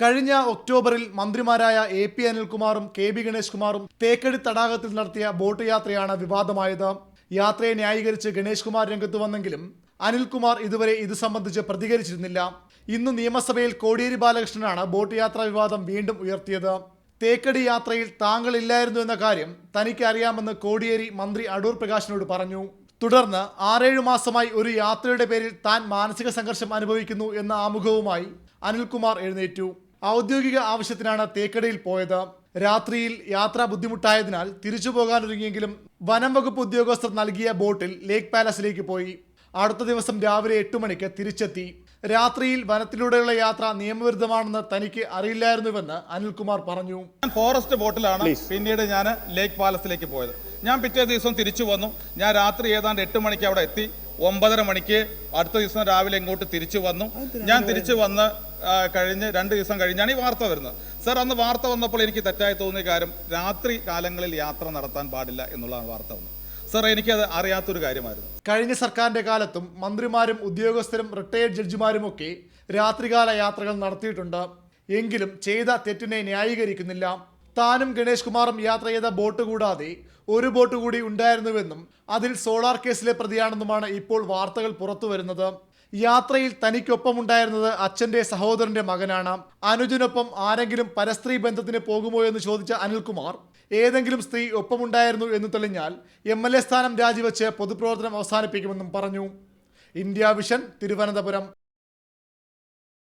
കഴിഞ്ഞ ഒക്ടോബറിൽ മന്ത്രിമാരായ എ പി അനിൽകുമാറും കെ ബി ഗണേഷ് കുമാറും തേക്കടി തടാകത്തിൽ നടത്തിയ ബോട്ട് യാത്രയാണ് വിവാദമായത്. യാത്രയെ ന്യായീകരിച്ച് ഗണേഷ് കുമാർ രംഗത്ത് വന്നെങ്കിലും അനിൽകുമാർ ഇതുവരെ ഇത് സംബന്ധിച്ച് പ്രതികരിച്ചിരുന്നില്ല. ഇന്ന് നിയമസഭയിൽ കോടിയേരി ബാലകൃഷ്ണനാണ് ബോട്ട് യാത്രാ വിവാദം വീണ്ടും ഉയർത്തിയത്. തേക്കടി യാത്രയിൽ താങ്കൾ ഇല്ലായിരുന്നു എന്ന കാര്യം തനിക്ക് അറിയാമെന്ന് കോടിയേരി മന്ത്രി അടൂർ പ്രകാശിനോട് പറഞ്ഞു. തുടർന്ന് ആറേഴു മാസമായി ഒരു യാത്രയുടെ പേരിൽ താൻ മാനസിക സംഘർഷം അനുഭവിക്കുന്നു എന്ന ആമുഖവുമായി അനിൽകുമാർ എഴുന്നേറ്റു. ഔദ്യോഗിക ആവശ്യത്തിനാണ് തേക്കടയിൽ പോയത്. രാത്രിയിൽ യാത്ര ബുദ്ധിമുട്ടായതിനാൽ തിരിച്ചു പോകാനൊരുങ്ങിയെങ്കിലും വനം വകുപ്പ് ഉദ്യോഗസ്ഥർ നൽകിയ ബോട്ടിൽ ലേക്ക് പാലസിലേക്ക് പോയി. അടുത്ത ദിവസം രാവിലെ എട്ട് മണിക്ക് തിരിച്ചെത്തി. രാത്രിയിൽ വനത്തിലൂടെയുള്ള യാത്ര നിയമവിരുദ്ധമാണെന്ന് തനിക്ക് അറിയില്ലായിരുന്നുവെന്ന് അനിൽകുമാർ പറഞ്ഞു. ഞാൻ ഫോറസ്റ്റ് ബോട്ടിലാണ് പിന്നീട് ഞാൻ ലേക്ക് പാലസിലേക്ക് പോയത്. ഞാൻ പിറ്റേ ദിവസം തിരിച്ചു വന്നു. ഞാൻ രാത്രി ഏതാണ്ട് എട്ട് മണിക്ക് അവിടെ എത്തി. ഒമ്പതര മണിക്ക് അടുത്ത ദിവസം രാവിലെ ഇങ്ങോട്ട് തിരിച്ചു വന്നു. ഞാൻ തിരിച്ചു വന്ന് കഴിഞ്ഞ് രണ്ട് ദിവസം കഴിഞ്ഞാണ് ഈ വാർത്ത വരുന്നത്. സർ അന്ന് വാർത്ത വന്നപ്പോൾ എനിക്ക് തെറ്റായി തോന്നിയ കാര്യം രാത്രി കാലങ്ങളിൽ യാത്ര നടത്താൻ പാടില്ല എന്നുള്ളതാണ് വാർത്ത വന്നത്. സർ എനിക്കത് അറിയാത്തൊരു കാര്യമായിരുന്നു. കഴിഞ്ഞ സർക്കാരിന്റെ കാലത്തും മന്ത്രിമാരും ഉദ്യോഗസ്ഥരും റിട്ടയേർഡ് ജഡ്ജിമാരും ഒക്കെ രാത്രികാല യാത്രകൾ നടത്തിയിട്ടുണ്ട്. എങ്കിലും ചെയ്ത തെറ്റിനെ ന്യായീകരിക്കുന്നില്ല. താനും ഗണേഷ് കുമാറും യാത്ര ചെയ്ത ബോട്ട് കൂടാതെ ഒരു ബോട്ട് കൂടി ഉണ്ടായിരുന്നുവെന്നും അതിൽ സോളാർ കേസിലെ പ്രതിയാണെന്നുമാണ് ഇപ്പോൾ വാർത്തകൾ പുറത്തു വരുന്നത് യാത്രയിൽ തനിക്കൊപ്പമുണ്ടായിരുന്നത് അച്ഛന്റെ സഹോദരന്റെ മകനാണ്. അനുജനൊപ്പം ആരെങ്കിലും പരസ്ത്രീ ബന്ധത്തിന് പോകുമോ എന്ന് ചോദിച്ച അനിൽകുമാർ ഏതെങ്കിലും സ്ത്രീ ഒപ്പമുണ്ടായിരുന്നു എന്ന് തെളിഞ്ഞാൽ എം എൽ എ സ്ഥാനം രാജിവെച്ച് പൊതുപ്രവർത്തനം അവസാനിപ്പിക്കുമെന്നും പറഞ്ഞു. India Vision Thiruvananthapuram.